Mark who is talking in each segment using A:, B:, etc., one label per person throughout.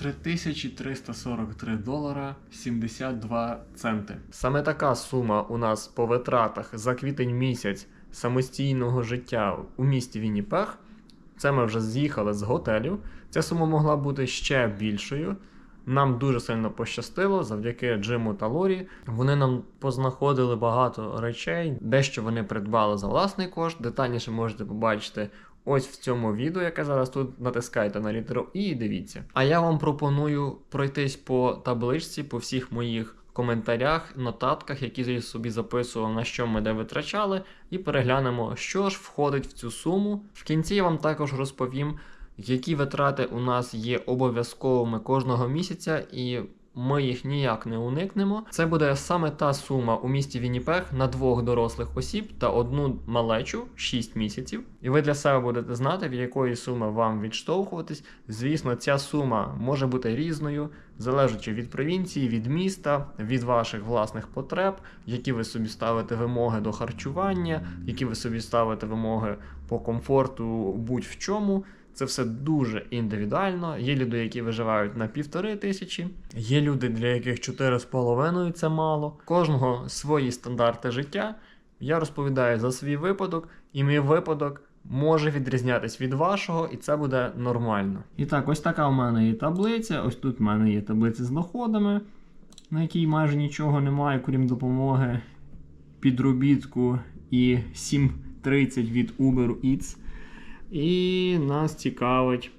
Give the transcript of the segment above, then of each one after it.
A: 3343 долара 72 центи. Саме така сума у нас по витратах за квітень місяць самостійного життя у місті Вінніпех. Це ми вже з'їхали з готелю. Ця сума могла бути ще більшою. Нам дуже сильно пощастило завдяки Джиму та Лорі. Вони нам познаходили багато речей, дещо вони придбали за власний кошт. Детальніше можете побачити ось в цьому відео, яке зараз тут натискайте на літеру І дивіться. А я вам пропоную пройтись по табличці, по всіх моїх коментарях, нотатках, які я собі записував, на що ми де витрачали, і переглянемо, що ж входить в цю суму. В кінці я вам також розповім, які витрати у нас є обов'язковими кожного місяця, і ми їх ніяк не уникнемо. Це буде саме та сума у місті Вінніпех на двох дорослих осіб та одну малечу 6 місяців. І ви для себе будете знати, від якої суми вам відштовхуватись. Звісно, ця сума може бути різною, залежачи від провінції, від міста, від ваших власних потреб, які ви собі ставите вимоги до харчування, які ви собі ставите вимоги по комфорту будь-в чому. Це все дуже індивідуально. Є люди, які виживають на півтори тисячі, є люди, для яких чотири з половиною це мало. Кожного свої стандарти життя. Я розповідаю за свій випадок, і мій випадок може відрізнятись від вашого, і це буде нормально. І так, ось така в мене є таблиця. Ось тут в мене є таблиця з доходами, на якій майже нічого немає, крім допомоги підробітку і 7.30 від Uber Eats. І нас цікавить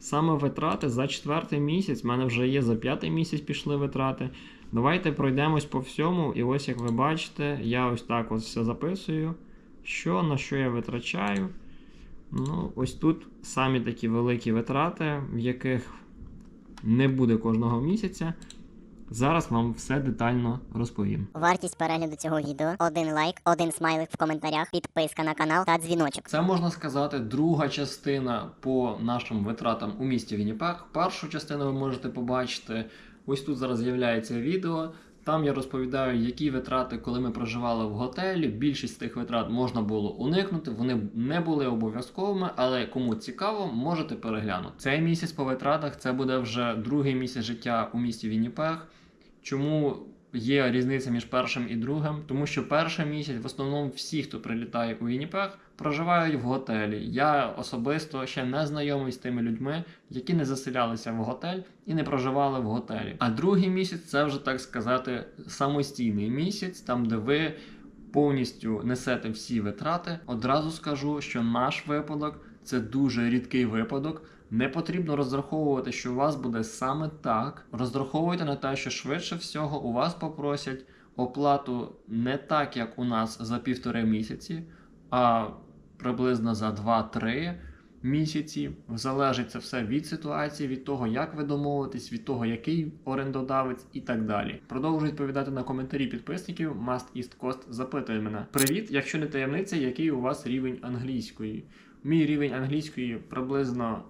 A: саме витрати за четвертий місяць. У мене вже є за п'ятий місяць пішли витрати. Давайте пройдемось по всьому. І ось як ви бачите, я ось так ось все записую. Що на що я витрачаю. Ну, ось тут самі такі великі витрати, в яких не буде кожного місяця. Зараз вам все детально розповім.
B: Вартість перегляду цього відео один лайк, один смайлик в коментарях, підписка на канал та дзвіночок.
A: Це можна сказати друга частина по нашим витратам у місті Вінніпех. Першу частину ви можете побачити. Ось тут зараз з'являється відео. Там я розповідаю, які витрати, коли ми проживали в готелі. Більшість тих витрат можна було уникнути. Вони не були обов'язковими, але кому цікаво, можете переглянути. Цей місяць по витратах це буде вже другий місяць життя у місті Вінніпех. Чому є різниця між першим і другим? Тому що перший місяць в основному всі, хто прилітає у Вінніпех, проживають в готелі. Я особисто ще не знайомий з тими людьми, які не заселялися в готель і не проживали в готелі. А другий місяць це вже так сказати самостійний місяць, там де ви повністю несете всі витрати. Одразу скажу, що наш випадок це дуже рідкий випадок. Не потрібно розраховувати, що у вас буде саме так. Розраховуйте на те, що швидше всього у вас попросять оплату не так, як у нас за півтори місяці, а приблизно за 2-3 місяці. Залежить це все від ситуації, від того, як ви домовитесь, від того, який орендодавець і так далі. Продовжую відповідати на коментарі підписників. Must East Coast запитує мене: Привіт, якщо не таємниця, який у вас рівень англійської? Мій рівень англійської приблизно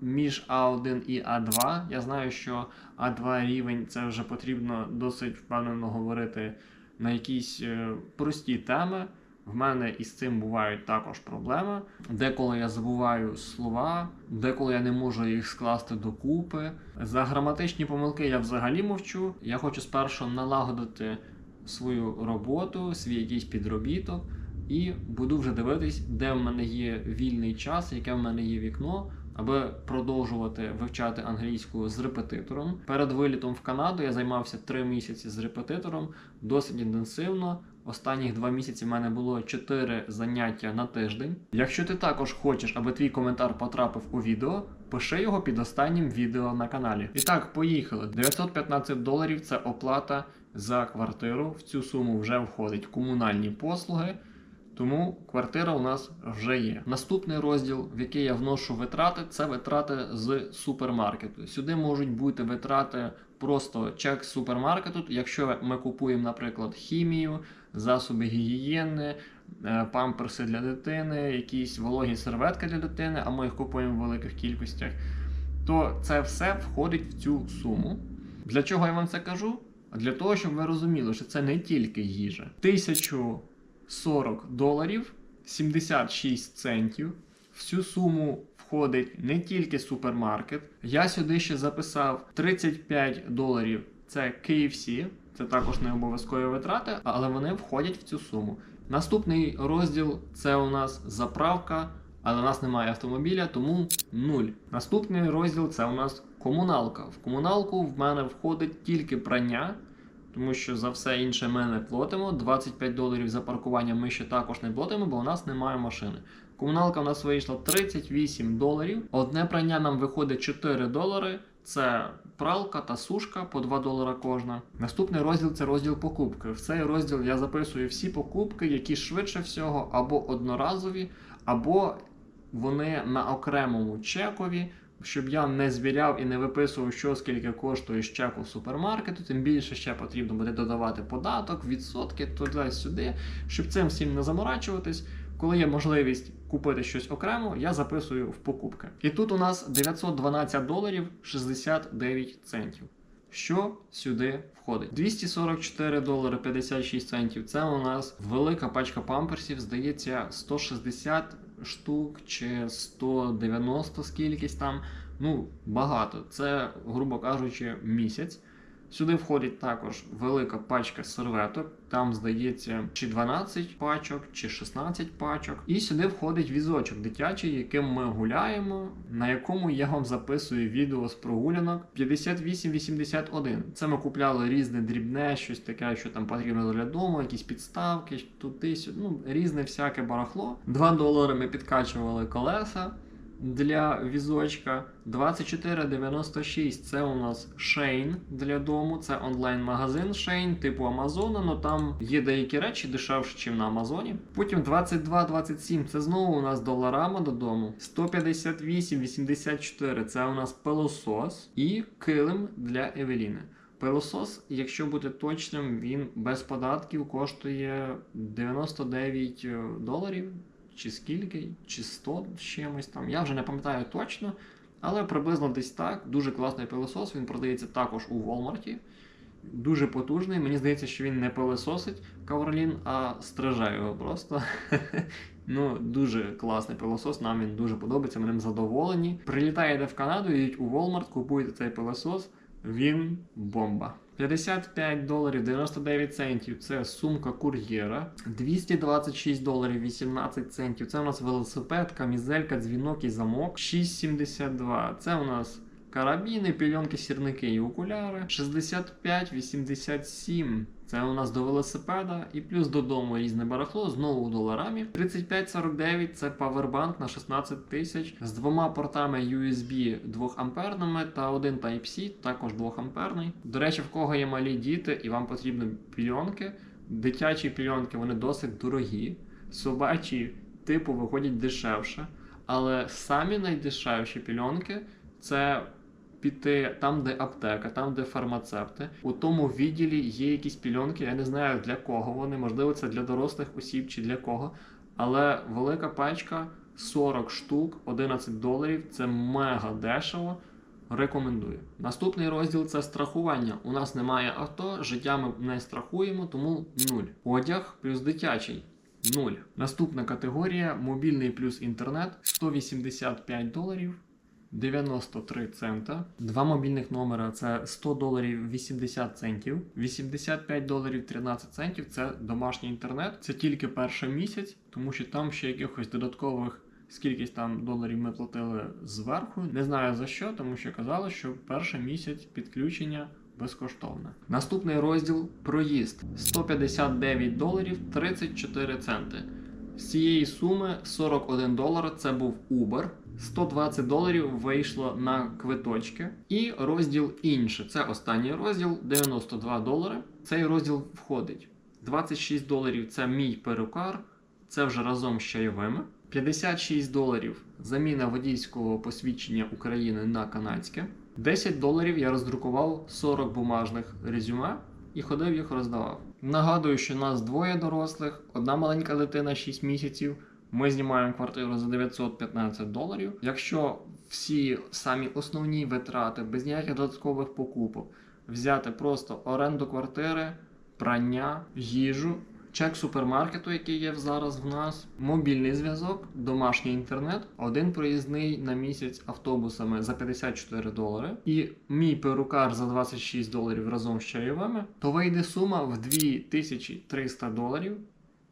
A: між А1 і А2. Я знаю, що А2 рівень це вже потрібно досить впевнено говорити на якісь е, прості теми. В мене із цим бувають також проблеми. Деколи я забуваю слова, деколи я не можу їх скласти докупи. За граматичні помилки я взагалі мовчу. Я хочу спершу налагодити свою роботу, свій якийсь підробіток, і буду вже дивитись, де в мене є вільний час, яке в мене є вікно, аби продовжувати вивчати англійську з репетитором. Перед вилітом в Канаду я займався три місяці з репетитором досить інтенсивно. Останніх два місяці в мене було 4 заняття на тиждень. Якщо ти також хочеш, аби твій коментар потрапив у відео, пиши його під останнім відео на каналі. І так, поїхали. 915 доларів це оплата за квартиру. В цю суму вже входить комунальні послуги. Тому квартира у нас вже є. Наступний розділ, в який я вношу витрати, це витрати з супермаркету. Сюди можуть бути витрати просто чек супермаркету. Якщо ми купуємо, наприклад, хімію, засоби гігієни, е, памперси для дитини, якісь вологі серветки для дитини, а ми їх купуємо в великих кількостях, то це все входить в цю суму. Для чого я вам це кажу? Для того, щоб ви розуміли, що це не тільки їжа. Тисячу 40 доларів 76 центів. В цю суму входить не тільки супермаркет. Я сюди ще записав 35 доларів. Це KFC, це також не обов'язкові витрати, але вони входять в цю суму. Наступний розділ це у нас заправка, але у нас немає автомобіля, тому нуль. Наступний розділ це у нас комуналка. В комуналку в мене входить тільки прання, тому що за все інше ми не платимо. 25 доларів за паркування ми ще також не платимо, бо у нас немає машини. Комуналка у нас вийшла 38 доларів. Одне прання нам виходить 4 долари. Це пралка та сушка по 2 долара кожна. Наступний розділ це розділ покупки. В цей розділ я записую всі покупки, які швидше всього або одноразові, або вони на окремому чекові. Щоб я не звіряв і не виписував, що скільки коштує з чеку супермаркету, тим більше ще потрібно буде додавати податок, відсотки туди-сюди, щоб цим всім не заморачуватись. Коли є можливість купити щось окремо, я записую в покупки. І тут у нас 912 доларів 69 центів. Що сюди входить? 244 долари 56 центів. Це у нас велика пачка памперсів, здається, 160 штук чи 190 скількись там. Ну, багато. Це, грубо кажучи, місяць. Сюди входить також велика пачка серветок, там здається чи 12 пачок, чи 16 пачок. І сюди входить візочок дитячий, яким ми гуляємо, на якому я вам записую відео з прогулянок 5881. Це ми купляли різне дрібне, щось таке, що там потрібно для дому, якісь підставки, туди сюди, ну різне всяке барахло. 2 долари ми підкачували колеса для візочка. 24,96 це у нас Shane для дому. Це онлайн-магазин Shane, типу Амазона, але там є деякі речі дешевші, ніж на Амазоні. Потім 22,27 це знову у нас доларама додому. 158,84 це у нас пилосос і килим для Евеліни. Пилосос, якщо бути точним, він без податків коштує 99 доларів. Чи скільки, чи 100 з чимось там. Я вже не пам'ятаю точно, але приблизно десь так. Дуже класний пилосос. Він продається також у Walmart. Дуже потужний. Мені здається, що він не пилососить Кавролін, а стриже його просто. Ну, дуже класний пилосос, нам він дуже подобається, ми ним задоволені. Прилітаєте в Канаду, їдіть у Walmart, купуєте цей пилосос, він бомба. 55 доларів 99 центів це сумка кур'єра. 226 доларів 18 центів. Це у нас велосипед, камізелька, дзвінок і замок. 6,72. Це у нас карабіни, пільонки, сірники і окуляри. 65,87. Це у нас до велосипеда і плюс додому різне барахло, знову доларамі. 35,49 це павербанк на 16 тисяч з двома портами USB 2 амперними та один Type-C, також 2 амперний. До речі, в кого є малі діти і вам потрібні пільонки, дитячі пільонки вони досить дорогі, собачі типу виходять дешевше. Але самі найдешевші пільонки це піти там, де аптека, там, де фармацепти. У тому відділі є якісь пільонки, я не знаю для кого вони, можливо, це для дорослих осіб чи для кого. Але велика пачка 40 штук, 11 доларів це мега дешево. Рекомендую. Наступний розділ це страхування. У нас немає авто, життя ми не страхуємо, тому нуль. Одяг плюс дитячий. Нуль. Наступна категорія мобільний плюс інтернет 185 доларів. 93 цента. Два мобільних номера це 100 доларів 80 центів. 85 доларів 13 центів це домашній інтернет. Це тільки перший місяць, тому що там ще якихось додаткових скількись там доларів ми платили зверху. Не знаю за що, тому що казали, що перший місяць підключення безкоштовне. Наступний розділ проїзд 159 доларів 34 центи. З цієї суми 41 долар це був Uber. 120 доларів вийшло на квиточки. І розділ інше. Це останній розділ 92 долари. Цей розділ входить. 26 доларів це мій перукар. Це вже разом з чайовими. 56 доларів заміна водійського посвідчення України на канадське. 10 доларів я роздрукував 40 бумажних резюме і ходив їх роздавав. Нагадую, що нас двоє дорослих, одна маленька дитина 6 місяців. Ми знімаємо квартиру за 915 доларів. Якщо всі самі основні витрати без ніяких додаткових покупок взяти просто оренду квартири, прання, їжу чек супермаркету, який є зараз в нас, мобільний зв'язок, домашній інтернет, один проїзний на місяць автобусами за 54 долари, і мій перукар за 26 доларів разом з чайовими, то вийде сума в 2300 доларів.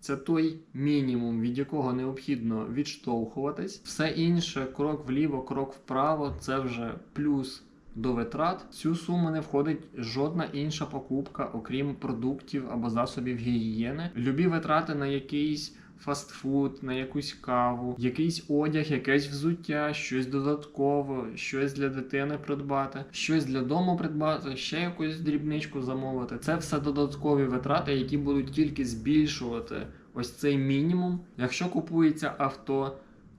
A: Це той мінімум, від якого необхідно відштовхуватись. Все інше, крок вліво, крок вправо, це вже плюс до витрат. В Цю суму не входить жодна інша покупка, окрім продуктів або засобів гігієни. Любі витрати на якийсь фастфуд, на якусь каву, якийсь одяг, якесь взуття, щось додатково, щось для дитини придбати, щось для дому придбати, ще якусь дрібничку замовити. Це все додаткові витрати, які будуть тільки збільшувати ось цей мінімум. Якщо купується авто,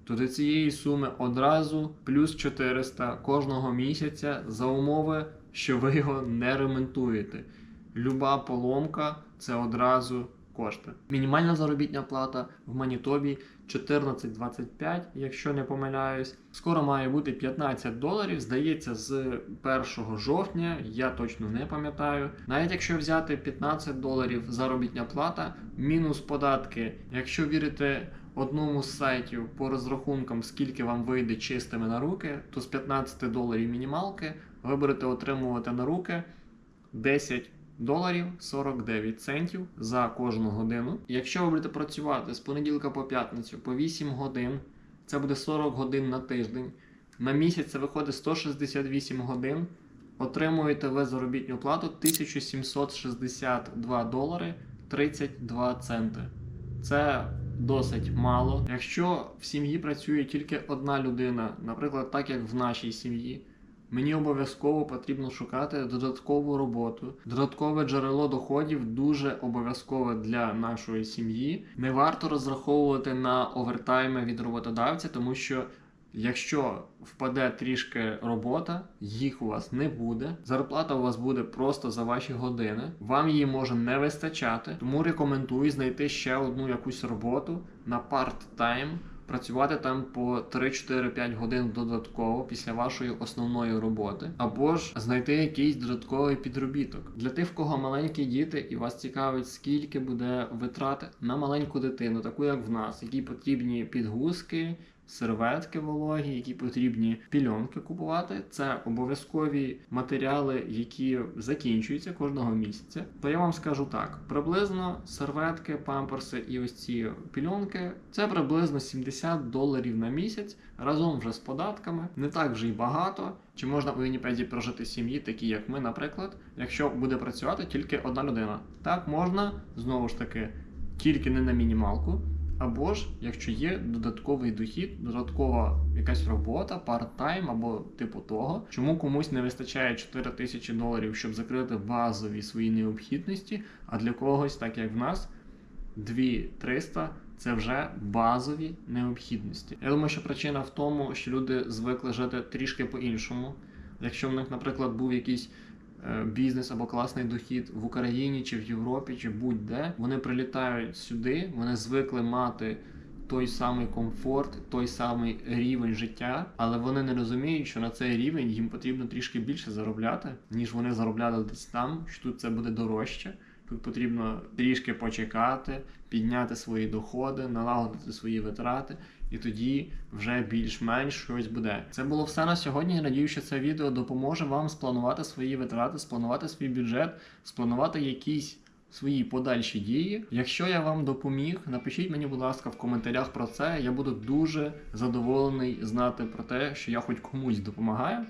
A: то до цієї суми одразу плюс 400 кожного місяця за умови, що ви його не ремонтуєте. Люба поломка це одразу кошти. Мінімальна заробітна плата в Манітобі 14,25, якщо не помиляюсь. Скоро має бути 15 доларів. Здається, з 1 жовтня, я точно не пам'ятаю. Навіть якщо взяти 15 доларів заробітня плата, мінус податки, якщо вірите одному з сайтів по розрахункам, скільки вам вийде чистими на руки, то з 15 доларів мінімалки ви будете отримувати на руки 10 доларів 49 центів за кожну годину. Якщо ви будете працювати з понеділка по п'ятницю по 8 годин, це буде 40 годин на тиждень. На місяць це виходить 168 годин. Отримуєте ви заробітну плату 1762 долари 32 центи. Це досить мало. Якщо в сім'ї працює тільки одна людина, наприклад, так як в нашій сім'ї, мені обов'язково потрібно шукати додаткову роботу. Додаткове джерело доходів дуже обов'язкове для нашої сім'ї. Не варто розраховувати на овертайми від роботодавця, тому що. Якщо впаде трішки робота, їх у вас не буде. Зарплата у вас буде просто за ваші години. Вам її може не вистачати. Тому рекомендую знайти ще одну якусь роботу на парт-тайм, працювати там по 3-4-5 годин додатково після вашої основної роботи, або ж знайти якийсь додатковий підробіток. Для тих, в кого маленькі діти, і вас цікавить, скільки буде витрати на маленьку дитину, таку як в нас, які потрібні підгузки серветки вологі, які потрібні пільонки купувати. Це обов'язкові матеріали, які закінчуються кожного місяця. То я вам скажу так: приблизно серветки, памперси і ось ці пільонки це приблизно 70 доларів на місяць разом вже з податками. Не так вже й багато. Чи можна у Вінніпеді прожити сім'ї, такі як ми, наприклад, якщо буде працювати тільки одна людина? Так можна знову ж таки, тільки не на мінімалку. Або ж, якщо є додатковий дохід, додаткова якась робота, парт-тайм або типу того, чому комусь не вистачає 4 тисячі доларів, щоб закрити базові свої необхідності, а для когось, так як в нас, 2-300 це вже базові необхідності. Я думаю, що причина в тому, що люди звикли жити трішки по-іншому. Якщо в них, наприклад, був якийсь бізнес або класний дохід в Україні чи в Європі, чи будь-де, вони прилітають сюди, вони звикли мати той самий комфорт, той самий рівень життя, але вони не розуміють, що на цей рівень їм потрібно трішки більше заробляти, ніж вони заробляли десь там, що тут це буде дорожче. Тут потрібно трішки почекати, підняти свої доходи, налагодити свої витрати, і тоді вже більш-менш щось буде. Це було все на сьогодні. Надію, що це відео допоможе вам спланувати свої витрати, спланувати свій бюджет, спланувати якісь свої подальші дії. Якщо я вам допоміг, напишіть мені, будь ласка, в коментарях про це. Я буду дуже задоволений знати про те, що я хоч комусь допомагаю.